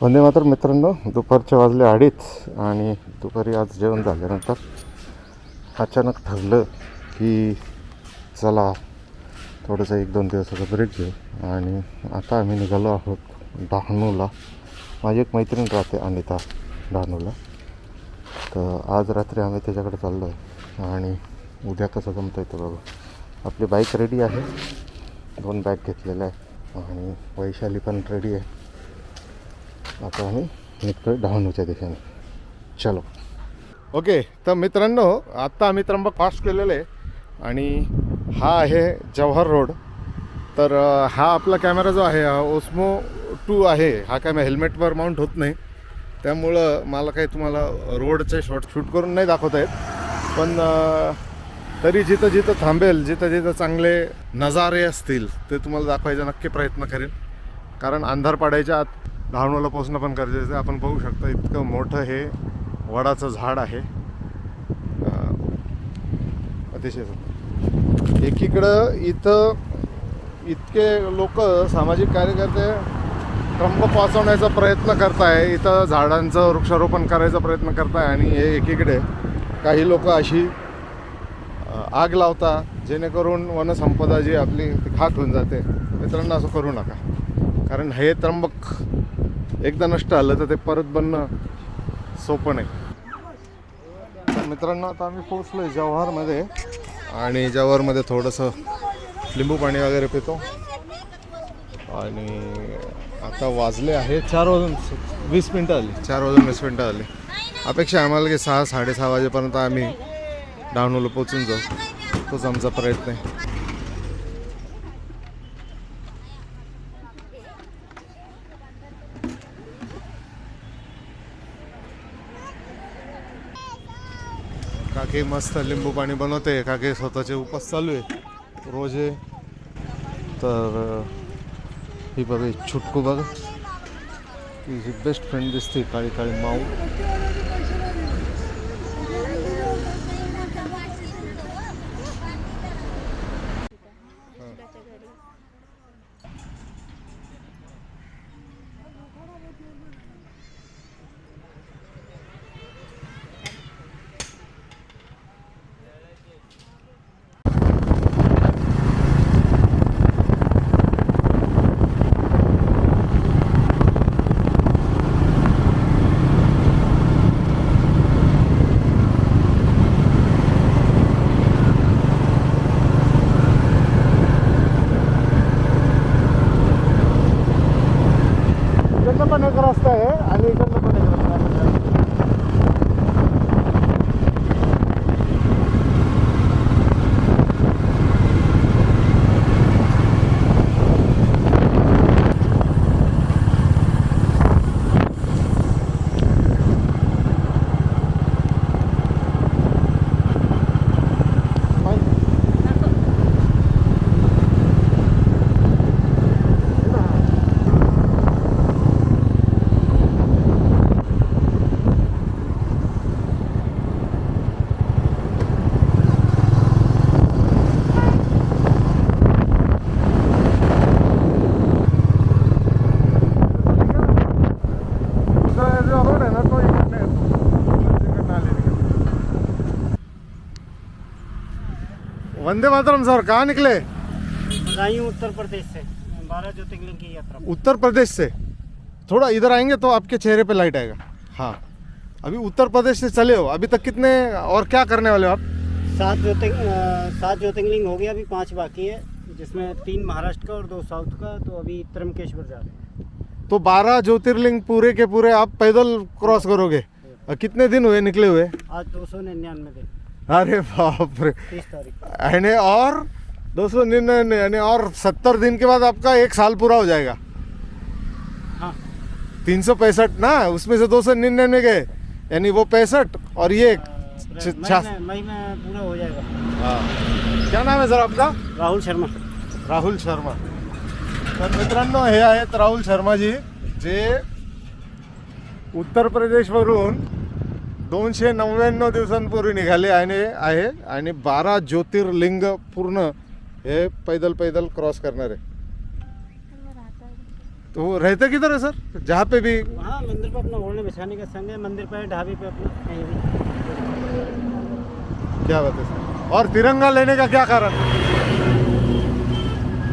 वंदे मातर मित्रांनो दुपारचे वाजले अडीच आणि दुपारी आज जेवण झाल्यानंतर अचानक ठरलं की चला थोडंसं एक दोन दिवसाचा ब्रेक घेऊ. आणि आता आम्ही निघालो आहोत डहाणूला. माझी एक मैत्रीण राहते अनिता डहाणूला. तर आज रात्री आम्ही त्याच्याकडे चाललो आहे आणि उद्या कसं जमतं आहे ते आपली बाईक रेडी आहे. दोन बॅग घेतलेल्या आहे. आणि वैशाली पण रेडी आहे. आता आम्ही निघतोय डहाणूच्या दिशेने. चलो. ओके तर मित्रांनो आत्ता आम्ही त्र्यंबक पास केलेलं आहे आणि हा आहे जवाहर रोड. तर हा आपला कॅमेरा जो आहे हा ओस्मो टू आहे. हा कॅमेरा हेल्मेटवर माउंट होत नाही. त्यामुळं मला काही तुम्हाला रोडचे शॉट शूट करून नाही दाखवता येत. पण तरी जिथं जिथं थांबेल जिथं जिथं चांगले नजारे असतील ते तुम्हाला दाखवायचा नक्की प्रयत्न करेन. कारण अंधार पाडायच्या आत डहाणूला पोचणं पण गरजेचं आहे. आपण बघू शकता इतकं मोठं हे वडाचं झाड आहे. अतिशय एकीकडं इथं इतके लोक सामाजिक कार्यकर्ते त्र्यंबक वाचवण्याचा प्रयत्न करत आहे इथं झाडांचं वृक्षारोपण करायचा प्रयत्न करत आहे आणि हे एकीकडे काही लोक अशी आग लावता जेणेकरून वनसंपदा जी आपली ती खाक होऊन जाते. मित्रांनो असं करू नका. कारण हे त्र्यंबक एकदा नष्ट आलं तर ते परत बनणं सोपं नाही. तर मित्रांनो आता आम्ही पोचलो आहे जव्हारमध्ये आणि जव्हारमध्ये थोडंसं लिंबू पाणी वगैरे पितो. आणि आता वाजले आहे चार वाजून वीस मिनटं आली चार वाजून वीस मिनटं आली अपेक्षा आम्हाला की सहा साडेसहा वाजेपर्यंत आम्ही डहाणूला पोचून जाऊ. तोच आमचा प्रयत्न आहे. काकी मस्त लिंबू पाणी बनवते काकी स्वतःचे उपास चालू आहे. रोज आहे. तर ही बघा छुटकू बघा. ही बेस्ट फ्रेंड दिसते काळी काळी माऊ. वंदे मातरम सर कहाँ निकले? उत्तर प्रदेश से। बारह ज्योतिर्लिंग की यात्रा। उत्तर प्रदेश से? थोड़ा इधर आएँगे तो आपके चेहरे पे लाइट आएगा। हाँ। अभी उत्तर प्रदेश से चले हो। अभी तक कितने और क्या करने वाले हो आप? सात ज्योति सात ज्योतिर्लिंग हो गया अभी पाँच बाकी है जिसमें तीन महाराष्ट्र का और दो साउथ का तो अभी त्र्यंबकेश्वर जा रहे हैं। तो बारह ज्योतिर्लिंग पूरे के पूरे आप पैदल क्रॉस करोगे। और कितने दिन हुए निकले हुए? आज दो सौ निन्यानवे दिन। अरे बाप रे। यानी और दो सौ निन्यानवे यानी और सत्तर दिन के बाद आपका एक साल पूरा हो जाएगा। हाँ। तीन सौ पैंसठ ना उसमें से दो सौ निन्यानवे गए। यानी वो पैंसठ और ये में पूरा हो जाएगा। हाँ. क्या नाम है सर आपका? राहुल शर्मा। राहुल शर्मा। तर मित्रांनो हे आहेत राहुल शर्माजी जे उत्तर प्रदेश प्रदेशवरून दोनशे नव्याण्णव दिवसांपूर्वी निघाले आणि आहे आणि बारा ज्योतिर्लिंग पूर्ण हे पैदल पैदल क्रॉस करणार आहे. तो रहते किधर है सर? जहाँ पे भी वहाँ मंदिर पे अपना बिछाने का संग है मंदिर पे ढाबे पे अपना कहीं भी। क्या बात है सर। और तिरंगा लेने का क्या कारण?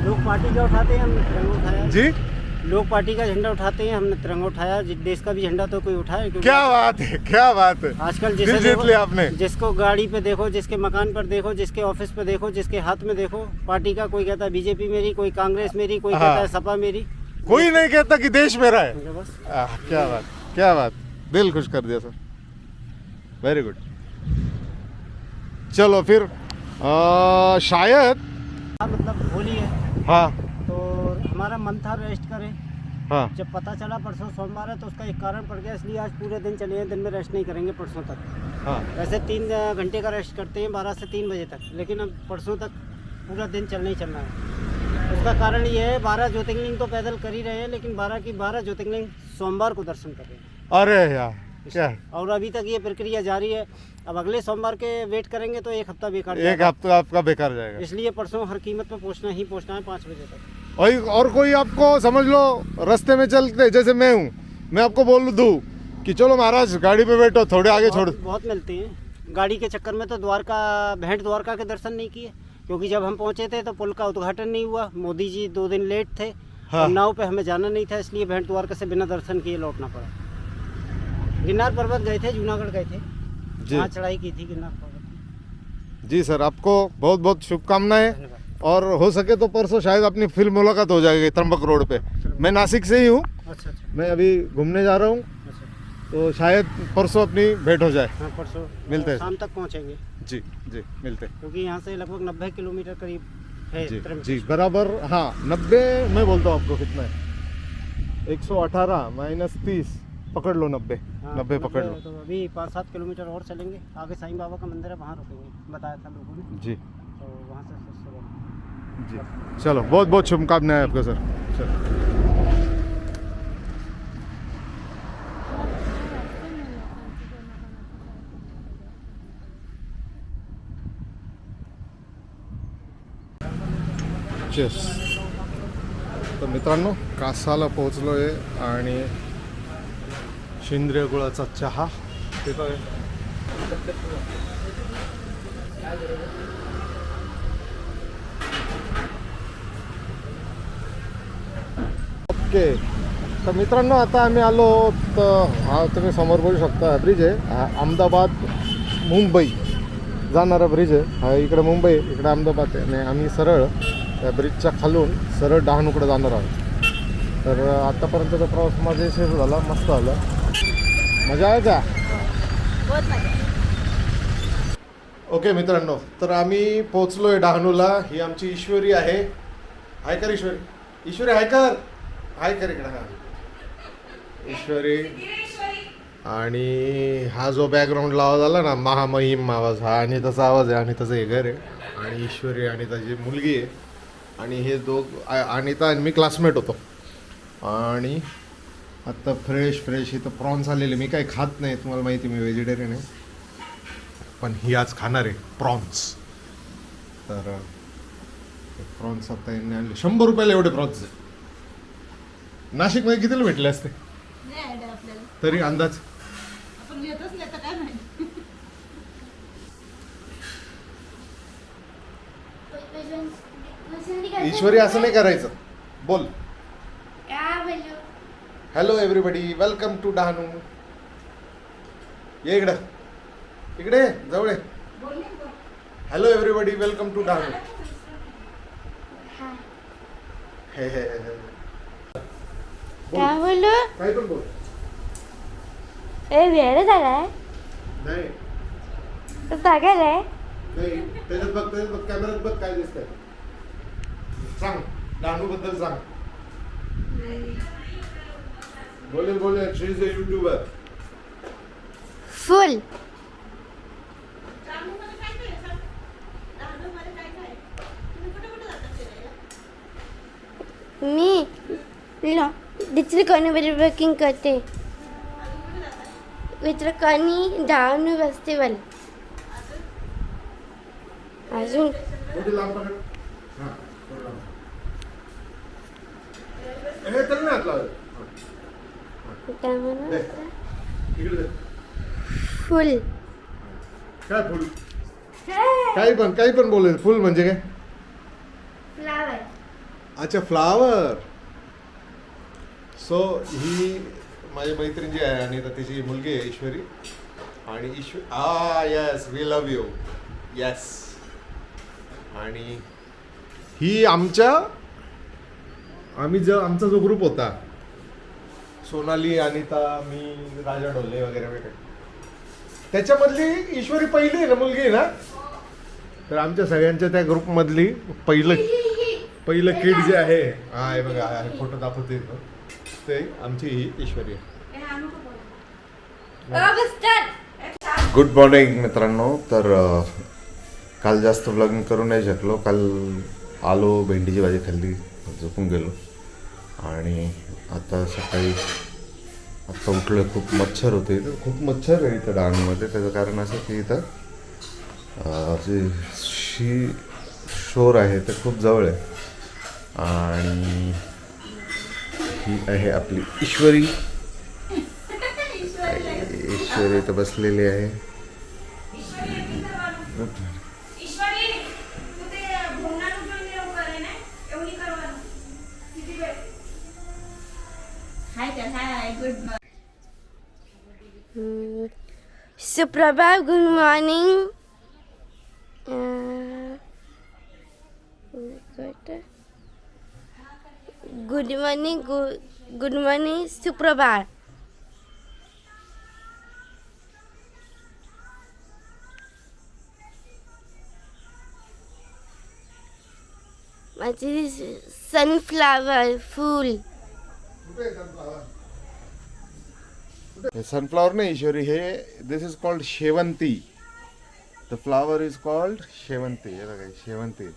लोग पार्टी का उठाते हैं हमने तिरंगा उठाया। जी? लोग पार्टी का झंडा उठाते हैं हमने तिरंगा उठाया जिस देश का भी झंडा तो कोई उठाए क्या बात है क्या बात है। आजकल जिसे जीत लिया आपने। जिसको गाड़ी पे देखो जिसके मकान पर देखो जिसके ऑफ़िस पे देखो जिसके हाथ में देखो पार्टी का कोई कहता है बीजेपी मेरी कोई कांग्रेस मेरी कोई हाँ। कहता है सपा मेरी। कोई नहीं कहता कि देश मेरा है। क्या बात क्या बात। दिल खुश कर दिया सर। वेरी गुड चलो फिर आ, शायद हाँ, मतलब होली है। हाँ। हमारा मन था रेस्ट करें। हाँ। जब पता चला परसों सोमवार है तो उसका एक कारण पड़ गया इसलिए आज पूरे दिन चले हैं दिन में रेस्ट नहीं करेंगे परसों तक। हाँ। वैसे तीन घंटे का रेस्ट करते हैं बारह से तीन बजे तक लेकिन अब परसों तक पूरा दिन चलना ही चलना है। उसका कारण ये है बारह ज्योतिर्लिंग तो पैदल कर ही रहे हैं लेकिन बारह की बारह ज्योतिर्लिंग सोमवार को दर्शन कर रहे हैं। अरे यार क्या? और अभी तक ये प्रक्रिया जारी है अब अगले सोमवार के वेट करेंगे तो एक हफ़्ता बेकार एक। हफ़्ता आपका बेकार जाएगा। इसलिए परसों हर कीमत पे पहुँचना ही पहुँचना है पाँच बजे तक। और और कोई आपको समझ लो रास्ते में चलते जैसे मैं हूँ मैं आपको बोल दूँ कि चलो महाराज गाड़ी पे बैठो थोड़े आगे छोड़। बहुत, मिलते हैं। गाड़ी के चक्कर में तो द्वारका भेंट द्वारका के दर्शन नहीं किए क्योंकि जब हम पहुँचे थे तो पुल का उद्घाटन नहीं हुआ। मोदी जी दो दिन लेट थे हाँ। नाव पे हमें जाना नहीं था इसलिए भेंट द्वारका से बिना दर्शन किए लौटना पड़ा। गिरनार पर्वत गए थे जूनागढ़ गए थे। वहाँ चढ़ाई की थी गिरनार पर्वत। जी सर आपको बहुत बहुत शुभकामनाएँ और हो सके तो परसों शायद अपनी फ़िल्म मुलाकात हो जाएगी त्र्यंबक रोड पे। मैं नासिक से ही हूँ। अच्छा अच्छा। मैं अभी घूमने जा रहा हूँ। अच्छा। तो शायद परसों अपनी भेंट हो जाए। हाँ परसों। मिलते हैं। शाम तक पहुँचेंगे। जी जी मिलते हैं। क्योंकि यहाँ से लगभग नब्बे किलोमीटर करीब है जी जी बराबर। हाँ नब्बे मैं बोलता हूँ आपको कितना है। एक सौ अठारह माइनस तीस पकड़ लो नब्बे। हाँ, नब्बे पकड़ लो। तो अभी पाँच सात किलोमीटर और चलेंगे। आगे साईं बाबा का मंदिर है वहाँ रुकेंगे। बताया था लोगों ने। जी। तो वहाँ से जी। चलो बहुत बहुत शुभकामनाएं आपको सर। चलो। चेस तर मित्रांनो कासाला पोहोचलो आहे आणि सेंद्रिय गुळाचा चहा. पितोय ओके. तर मित्रांनो आता आम्ही आलो तर हा तुम्ही समोर बघू शकता ब्रिज आहे. हा अहमदाबाद मुंबई जाणारा ब्रिज आहे. हा इकडे मुंबई इकडे अहमदाबाद आहे. आणि आम्ही सरळ त्या ब्रिजच्या खालून सरळ डहाणूकडे जाणार आहोत. तर आतापर्यंतचा प्रवास माझा यशस्वी झाला मस्त झाला. मजा आहे का? ओके मित्रांनो तर आम्ही पोचलोय डहाणूला. ही आमची ईश्वरी आहे. हाय कर ईश्वरी. ईश्वरी हाय कर हाय कर हा ईश्वरी. आणि हा जो बॅकग्राऊंडला आवाज आला ना महामहिम आवाज हा अनिताचा आवाज आहे अनिताचं हे घर आहे. आणि ईश्वरी अनिताची मुलगी आहे. आणि हे दोघ अनिता आणि मी क्लासमेट होतो. आणि आत्ता फ्रेश फ्रेश इथं प्रॉन्स आलेले. मी काही खात नाही तुम्हाला माहिती मी व्हेजिटेरियन आहे. पण ही आज खाणार आहे प्रॉन्स तर प्रॉन्स आता यांनी आणले. शंभर रुपयाला एवढे प्रॉन्स आहे नाशिकमध्ये कितीला भेटले असते? तरी अंदाज. ईश्वरी असं नाही करायचं. बोल. Hello everybody welcome to Dahanu. ये इकडं. इकडे जवळ. Hello everybody welcome to Dahanu. हे हे हे, हे. क्या बोलू काही पण बोल. ए वेळ झालाय. नाही. तर बघायलाय नाही त्याच्यात बघ त्याच्यात बघ कॅमेऱ्यात बघ काय दिसतंय. सांगबद्दल सांग. बोलेल बोलेल she is a YouTuber full. मी. चित्रकणी वर्किंग करते. चित्रकणी डहाणू फेस्टिवल अजून. काय म्हणू. फुल. काय फुल? काही पण काही पण बोलेल. फुल म्हणजे काय? फ्लावर अच्छा फ्लावर सो ही माझी मैत्रीण जी आहे आणि आता तिची मुलगी आहे ईश्वरी. आणि ईश्वर आ yes we love you yes आणि ही आमच्या आम्ही जो आमचा जो ग्रुप होता सोनाली अनिता मी राजा डोले वगैरे वगैरे. त्याच्यामधली ईश्वरी पहिली आहे ना मुलगी आहे ना? तर आमच्या सगळ्यांच्या त्या ग्रुपमधली पहिलं पहिलं किड जे आहे? हा हे बघा फोटो दाखवते. ते आमची ही ईश्वरी गुड मॉर्निंग मित्रांनो. तर काल जास्त व्लॉगिंग करू नाही शकलो. काल आलो भेंडीची भाजी खाल्ली झोपून गेलो. आणि आता सकाळी आत्ता उठलं खूप मच्छर होते. खूप मच्छर आहे इथं डहाणूमध्ये त्याचं कारण असं की इथं जे शी शोर आहे ते खूप जवळ आहे. आणि ही आहे आपली. ईश्वरी. ईश्वरी इथं बसलेली आहे. ईश्वरी गुड ते गुड मॉर्निंग गुड मॉर्निंग सुप्रभात माझी सनफ्लावर फूल सनफ्लॉवर नाही ईश्वरी हे दिस इज कॉल्ड शेवंती द फ्लावर इज कॉल्ड शेवंती हे बघा शेवंती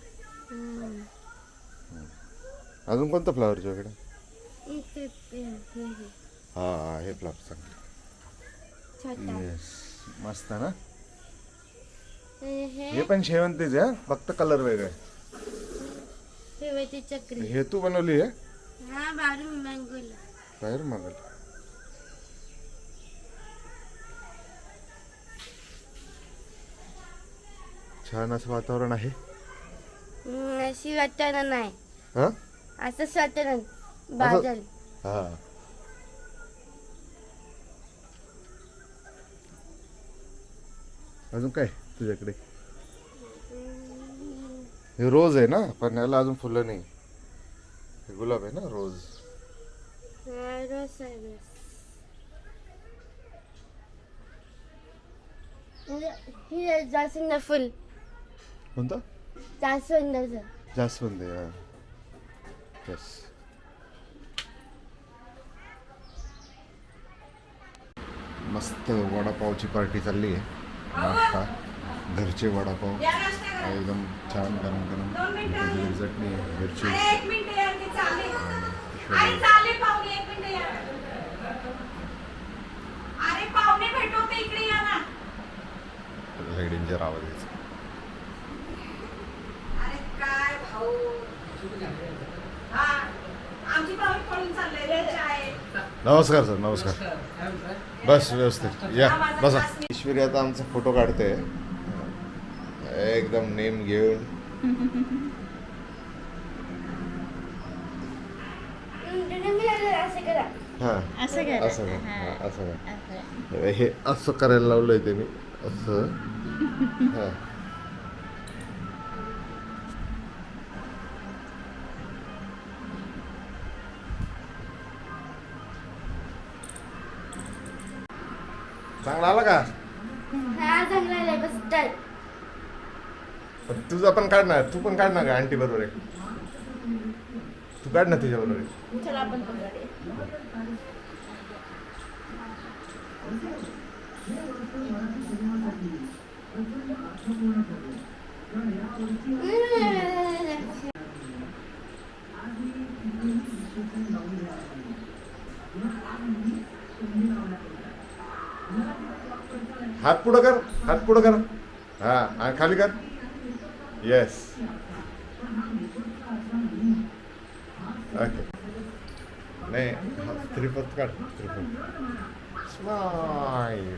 अजून कोणतं फ्लावर तुझ्याकडे? हा हा, हे फ्लावर चांगलं येस मस्त ना? हे पण शेवंतीच आहे फक्त कलर वेगळे. चक्री. हे तू बनवली आहे? हा छान असं वातावरण आहे. हम्म, अशी असंच वाटणं बादल हा. अजून काय तुझ्याकडे? हे रोज आहे ना? पण याला अजून फुलं नाही. हे गुलाब आहे ना रोज? जास्वंद फुल. कोणतं? जास्वंदाचं जास्वंद आहे येस मस्त वडापावची पार्टी चालली आहे. नाश्ता घरचे वडापाव. एकदम छान गरम गरम चटणी आहे, मिरची. अरे एक मिनिट यार ते चालले. ईश्वरी. अरे चालले पाहुणे एक मिनिट यार. अरे पाहुणे भेटवते इकडे या ना. लय डेंजर आवाज यायचा नमस्कार सर नमस्कार. बस व्यवस्थित. या बसा. ईश्वरी आता आमचा फोटो काढते. एकदम नेम घेऊन. असं करा. हा असं हा, असं हे करायला लावलंय त्यांनी. असं. हा. चांगला आला का हा चांगला आहे बस डन पण तुझा पण काढ ना तू पण काढ ना का आंटी बरोबर आहे तू काढ ना तिच्या बरोबर आहे चला आपण पण गाडी हात पुढं कर हात पुढं कर. हा आणि खाली कर. येस ओके नाही हा- त्रिपत काढ त्रिपत स्माईल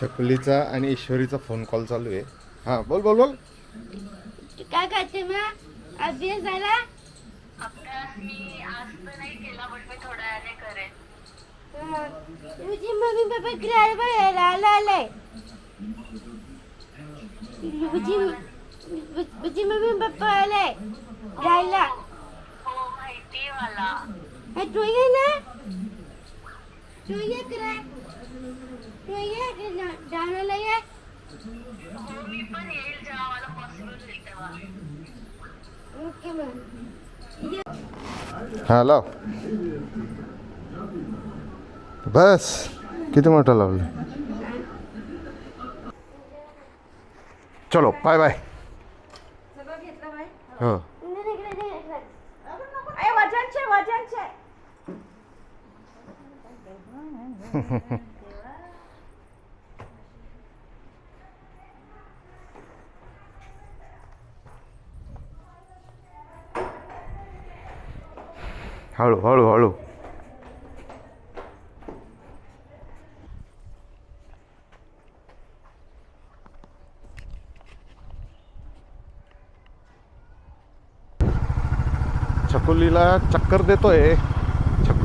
छकुलीचा आणि ईश्वरीचा फोन कॉल चालू आहे. हां बोल बोल बोल. काय करते मग? अभ्यास झाला? अभ्यास मी आज तर नाही केला पण मी थोड्या वेळाने करेन. हा. तुझी मम्मी पप्पा ड्रायव्हर यायला आला आलाय. तुझी तुझी मम्मी पप्पा आलाय राहायला हो माहिती मला. हा, तू ये ना. तू ये करा। तू ये जाणाला ये हो मी पण येईल जेव्हा मला पॉसिबल होईल तेव्हा ओके मग हां लाव बस किती मोठं लावलं चलो बाय बाय हो। हळू हळू हळू छकुलीला चक्कर देतोय.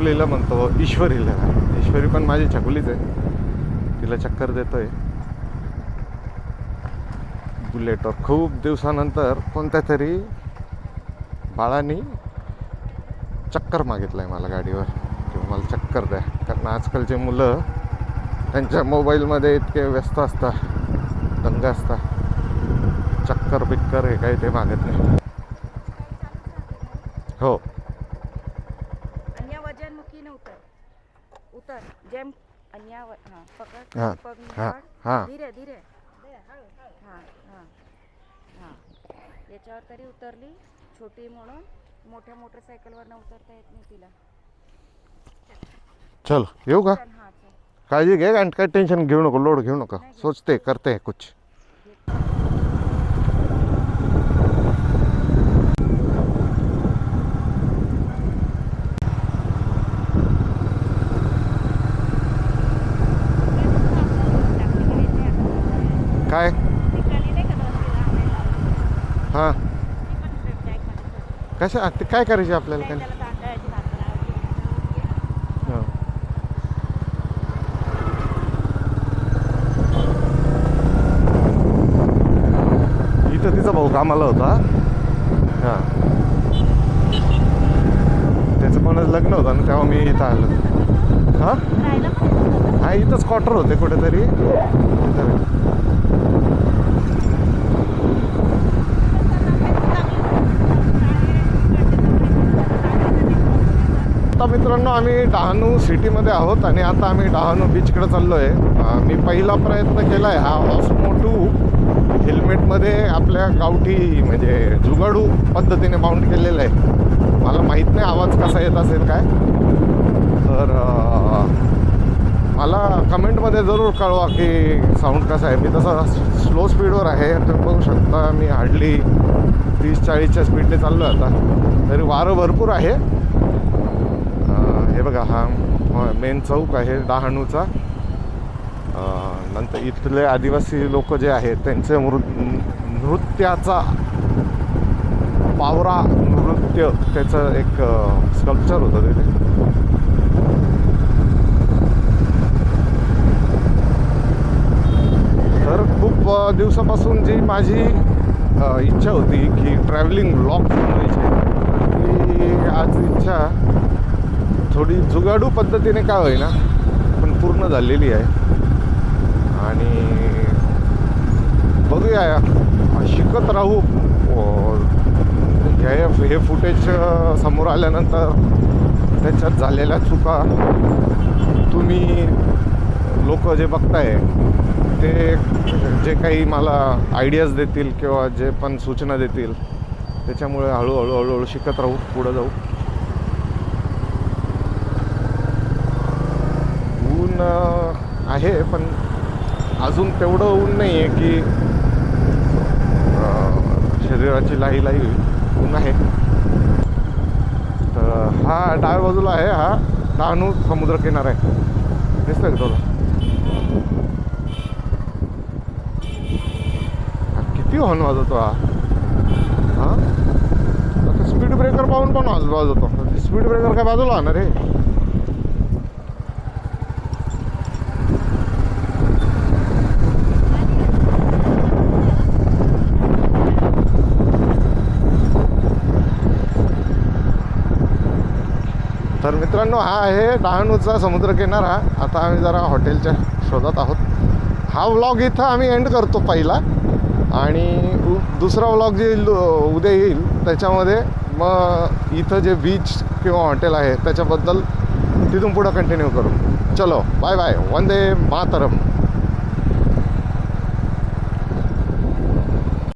छकुलीला म्हणतो ईश्वरीला. ईश्वरी पण माझी छकुलीच आहे. तिला चक्कर देतोय. बुलेटवर खूप दिवसानंतर कोणत्या तरी बाळानी चक्कर मागितलं आहे मला गाडीवर. किंवा मला चक्कर द्या. कारण आजकालचे मुलं त्यांच्या मोबाईलमध्ये इतके व्यस्त असतात. दंग असतात. चक्कर बिक्कर हे काही ते मागत नाही. हो. जेम अन्या व- हा पकड हां पग हां निवड. हां. धीरे धीरे. हां हां हां. याच्यावर तरी उतरली छोटी म्हणून. मोठ्या मोटरसायकलवरनं उतरता येत नाही तिला. चल येऊ का? चल हां चल. काळजी घे आणि काही टेन्शन घेऊ नको लोड घेऊ नका. सोचते करते कुछ. काय? हां. कशा? ते काय करायचे आपल्याला काय? हां. इथं तिचा भाऊ कामाला होता. हां. त्याचं पण लग्न होतं ना तेव्हा मी इथं आलो. हां? हा इथंच क्वार्टर होते कुठेतरी. मित्रांनो आम्ही डहाणू सिटीमध्ये आहोत आणि आता आम्ही डहाणू बीचकडे चाललो आहे मी पहिला प्रयत्न केला आहे हा ऑस्मो टू हेल्मेटमध्ये आपल्या गावठी म्हणजे जुगाडू पद्धतीने माउंट केलेलं आहे. मला माहीत नाही आवाज कसा येत असेल काय. तर मला कमेंटमध्ये जरूर कळवा की साऊंड कसा आहे. मी तसा स्लो स्पीडवर आहे. तुम्ही बघू शकता मी हार्डली तीस चाळीसच्या स्पीडने चाललो आहे आता. तरी वारं भरपूर आहे. हे बघा हा मेन चौक आहे डहाणूचा. नंतर इथले आदिवासी लोक जे आहेत त्यांचे मृ नृत्याचा पावरा नृत्य त्याचं एक स्कल्पचर होतं तिथे तर खूप दिवसापासून जी माझी इच्छा होती की ट्रॅव्हलिंग ब्लॉग बनवायची ती आज इच्छा थोडी जुगाडू पद्धतीने काय होईना पण पूर्ण झालेली आहे. आणि बघूया शिकत राहू. हे हे फुटेज समोर आल्यानंतर त्याच्यात झालेल्या चुका तुम्ही लोक जे बघताय ते जे काही मला आयडियाज देतील किंवा जे पण सूचना देतील त्याच्यामुळे हळूहळू हळूहळू शिकत राहू पुढं जाऊ. ऊन आहे पण अजून तेवढं ऊन नाही आहे की शरीराची लाही लाही ऊन आहे. तर हा डाव्या बाजूला आहे हा डहाणू समुद्रकिनारा आहे. दिसतं का तुला? किती हॉर्न वाजवतो हा. हा? आता स्पीड ब्रेकर पाहून पण वाजवतो. स्पीड ब्रेकर काय बाजूला आणणार रे तर मित्रांनो हा आहे डहाणूचा समुद्रकिनारा. आता आम्ही जरा हॉटेलच्या शोधात आहोत. हा व्लॉग इथं आम्ही एंड करतो पहिला. आणि उ- दुसरा व्लॉग जे येईल उद्या येईल त्याच्यामध्ये मग इथं जे बीच किंवा हॉटेल आहे त्याच्याबद्दल तिथून पुढं कंटिन्यू करू. चलो बाय बाय वंदे मातरम.